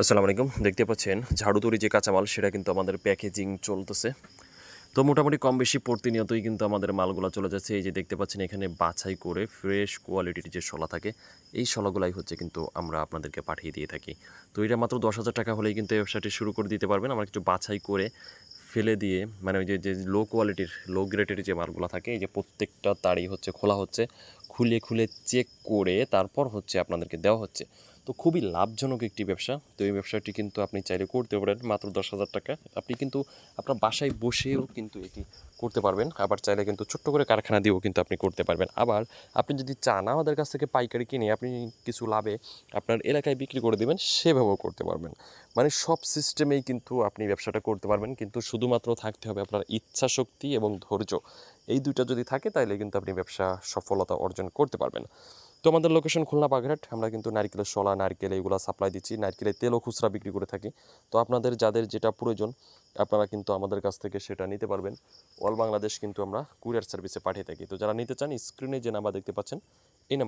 আসসালামু আলাইকুম। দেখতে পাচ্ছেন, ঝাড়ু তৈরি যে কাঁচামাল, সেটা কিন্তু আমাদের প্যাকেজিং চলতেছে। তো মোটামুটি কম বেশি প্রতিনিয়তই কিন্তু আমাদের মালগুলো চলে যাচ্ছে। এই যে দেখতে পাচ্ছেন, এখানে বাছাই করে ফ্রেশ কোয়ালিটির যে শলা থাকে, এই শলাগুলাই হচ্ছে কিন্তু আমরা আপনাদেরকে পাঠিয়ে দিয়ে থাকি। তো এটা মাত্র দশ হাজার টাকা হলেই কিন্তু ব্যবসাটি শুরু করে দিতে পারবেন। আমরা কিছু বাছাই করে ফেলে দিয়ে মানে ওই যে যে লো কোয়ালিটির লো গ্রেডের যে মালগুলো থাকে, এই যে প্রত্যেকটা তারই হচ্ছে, খোলা হচ্ছে। খুলে খুলে চেক করে তারপর হচ্ছে আপনাদেরকে দেওয়া হচ্ছে। তো খুবই লাভজনক একটি ব্যবসা। তো এই ব্যবসাটি কিন্তু আপনি চাইলে করতে পারেন, মাত্র দশ হাজার টাকা। আপনি কিন্তু আপনার বাসায় বসেও কিন্তু এটি করতে পারবেন। আবার চাইলে কিন্তু ছোট্ট করে কারখানা দিয়েও কিন্তু আপনি করতে পারবেন। আবার আপনি যদি চান, আমাদের কাছ থেকে পাইকারি কিনে আপনি কিছু লাভে আপনার এলাকায় বিক্রি করে দেবেন, সেভাবেও করতে পারবেন। মানে সব সিস্টেমেই কিন্তু আপনি ব্যবসাটা করতে পারবেন। কিন্তু শুধুমাত্র থাকতে হবে আপনার ইচ্ছা শক্তি এবং ধৈর্য। এই দুইটা যদি থাকে তাহলে কিন্তু আপনি ব্যবসা সফলতা অর্জন করতে পারবেন। তো আমাদের লোকেশন খুলনা বাগেরহাট। আমরা কিন্তু নারকেলের শলা, নারকেল এগুলো সাপ্লাই দিচ্ছি। নারকেলের তেলও খুচরা বিক্রি করে থাকি। তো আপনাদের যাদের যেটা প্রয়োজন, আপনারা কিন্তু আমাদের কাছ থেকে সেটা নিতে পারবেন। অল বাংলাদেশ কিন্তু আমরা কুরিয়ার সার্ভিসে পাঠিয়ে থাকি। তো যারা নিতে চান স্ক্রিনে যে নাম্বার দেখতে পাচ্ছেন, এই নাম্বার